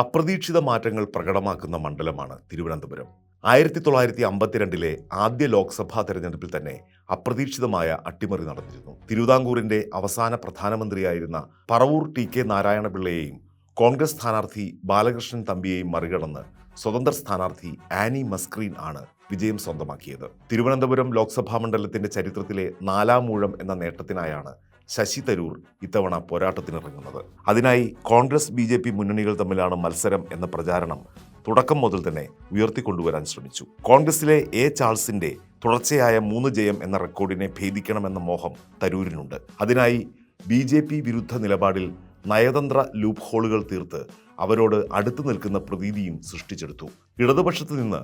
അപ്രതീക്ഷിത മാറ്റങ്ങൾ പ്രകടമാക്കുന്ന മണ്ഡലമാണ് തിരുവനന്തപുരം. ആയിരത്തി തൊള്ളായിരത്തി അമ്പത്തിരണ്ടിലെ ആദ്യ ലോക്സഭാ തെരഞ്ഞെടുപ്പിൽ തന്നെ അപ്രതീക്ഷിതമായ അട്ടിമറി നടന്നിരുന്നു. തിരുവിതാംകൂറിന്റെ അവസാന പ്രധാനമന്ത്രിയായിരുന്ന പറവൂർ ടി കെ നാരായണപിള്ളയെയും കോൺഗ്രസ് സ്ഥാനാർത്ഥി ബാലകൃഷ്ണൻ തമ്പിയെയും മറികടന്ന് സ്വതന്ത്ര സ്ഥാനാർത്ഥി ആനി മസ്ക്രീൻ ആണ് വിജയം സ്വന്തമാക്കിയത്. തിരുവനന്തപുരം ലോക്സഭാ മണ്ഡലത്തിന്റെ ചരിത്രത്തിലെ നാലാമൂഴം എന്ന നേട്ടത്തിനായാണ് ശശി തരൂർ ഇത്തവണ പോരാട്ടത്തിനിറങ്ങുന്നത്. അതിനായി കോൺഗ്രസ് ബി ജെ പി മുന്നണികൾ തമ്മിലാണ് മത്സരം എന്ന പ്രചാരണം തുടക്കം മുതൽ തന്നെ ഉയർത്തിക്കൊണ്ടുവരാൻ ശ്രമിച്ചു. കോൺഗ്രസിലെ എ ചാൾസിന്റെ തുടർച്ചയായ മൂന്ന് ജയം എന്ന റെക്കോർഡിനെ ഭേദിക്കണമെന്ന മോഹം തരൂരിനുണ്ട്. അതിനായി ബി ജെ പി വിരുദ്ധ നിലപാടിൽ നയതന്ത്ര ലൂപ്പ് ഹോളുകൾ തീർത്ത് അവരോട് അടുത്തു നിൽക്കുന്ന പ്രതീതിയും സൃഷ്ടിച്ചെടുത്തു. ഇടതുപക്ഷത്ത് നിന്ന്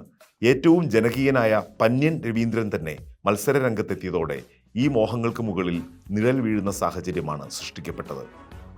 ഏറ്റവും ജനകീയനായ പന്യൻ രവീന്ദ്രൻ തന്നെ മത്സര രംഗത്തെത്തിയതോടെ ഈ മോഹങ്ങൾക്ക് മുകളിൽ നിഴൽ വീഴുന്ന സാഹചര്യമാണ് സൃഷ്ടിക്കപ്പെട്ടത്.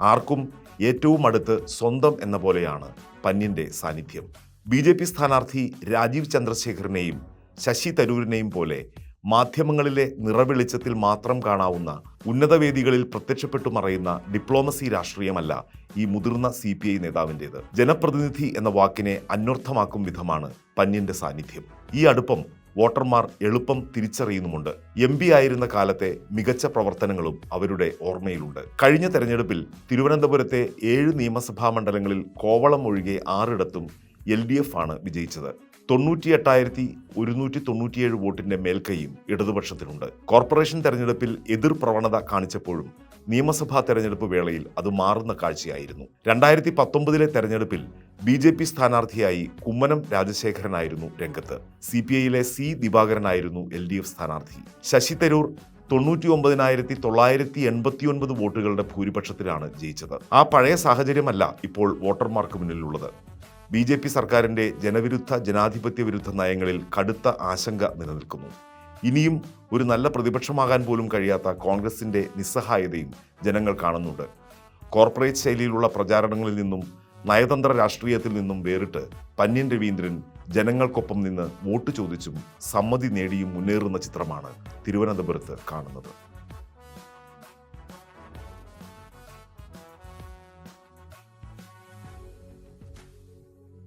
ആർക്കും ഏറ്റവും അടുത്ത് സ്വന്തം എന്ന പോലെയാണ് പന്യന്റെ സാന്നിധ്യം. ബി ജെ പി സ്ഥാനാർത്ഥി രാജീവ് ചന്ദ്രശേഖരനെയും ശശി തരൂരിനെയും പോലെ മാധ്യമങ്ങളിലെ നിറവെളിച്ചത്തിൽ മാത്രം കാണാവുന്ന ഉന്നതവേദികളിൽ പ്രത്യക്ഷപ്പെട്ടു മറയുന്ന ഡിപ്ലോമസി രാഷ്ട്രീയമല്ല ഈ മുതിർന്ന സി പി ഐ നേതാവിന്റേത്. ജനപ്രതിനിധി എന്ന വാക്കിനെ അന്വർത്ഥമാക്കും വിധമാണ് പന്യന്റെ സാന്നിധ്യം. ഈ അടുപ്പം വോട്ടർമാർ എളുപ്പം തിരിച്ചറിയുന്നുമുണ്ട്. എം പി ആയിരുന്ന കാലത്തെ മികച്ച പ്രവർത്തനങ്ങളും അവരുടെ ഓർമ്മയിലുണ്ട്. കഴിഞ്ഞ തെരഞ്ഞെടുപ്പിൽ തിരുവനന്തപുരത്തെ ഏഴ് നിയമസഭാ മണ്ഡലങ്ങളിൽ കോവളം ഒഴികെ ആറിടത്തും എൽ ഡി എഫ് ആണ് വിജയിച്ചത്. തൊണ്ണൂറ്റി എട്ടായിരത്തി ഒരുന്നൂറ്റി തൊണ്ണൂറ്റിയേഴ് വോട്ടിന്റെ മേൽക്കൈയും ഇടതുപക്ഷത്തിനുണ്ട്. കോർപ്പറേഷൻ തെരഞ്ഞെടുപ്പിൽ എതിർ പ്രവണത കാണിച്ചപ്പോഴും നിയമസഭാ തെരഞ്ഞെടുപ്പ് വേളയിൽ അത് മാറുന്ന കാഴ്ചയായിരുന്നു. രണ്ടായിരത്തി പത്തൊമ്പതിലെ തെരഞ്ഞെടുപ്പിൽ ബി ജെ പി സ്ഥാനാർത്ഥിയായി കുമ്മനം രാജശേഖരനായിരുന്നു രംഗത്ത്. സി പി ഐയിലെ സി ദിവാകരനായിരുന്നു എൽ ഡി എഫ് സ്ഥാനാർത്ഥി. ശശി തരൂർ തൊണ്ണൂറ്റി ഒമ്പതിനായിരത്തി തൊള്ളായിരത്തി എൺപത്തി ഒൻപത് വോട്ടുകളുടെ ഭൂരിപക്ഷത്തിലാണ് ജയിച്ചത്. ആ പഴയ സാഹചര്യമല്ല ഇപ്പോൾ വോട്ടർമാർക്ക് മുന്നിലുള്ളത്. ബി ജെ പി സർക്കാരിന്റെ ജനവിരുദ്ധ ജനാധിപത്യ വിരുദ്ധ നയങ്ങളിൽ കടുത്ത ആശങ്ക നിലനിൽക്കുന്നു. ഇനിയും ഒരു നല്ല പ്രതിപക്ഷമാകാൻ പോലും കഴിയാത്ത കോൺഗ്രസിന്റെ നിസ്സഹായതയും ജനങ്ങൾ കാണുന്നുണ്ട്. കോർപ്പറേറ്റ് ശൈലിയിലുള്ള പ്രചാരണങ്ങളിൽ നിന്നും നയതന്ത്ര രാഷ്ട്രീയത്തിൽ നിന്നും വേറിട്ട് പന്യൻ രവീന്ദ്രൻ ജനങ്ങൾക്കൊപ്പം നിന്ന് വോട്ട് ചോദിച്ചും സമ്മതി നേടിയും മുന്നേറുന്ന ചിത്രമാണ് തിരുവനന്തപുരത്ത് കാണുന്നത്.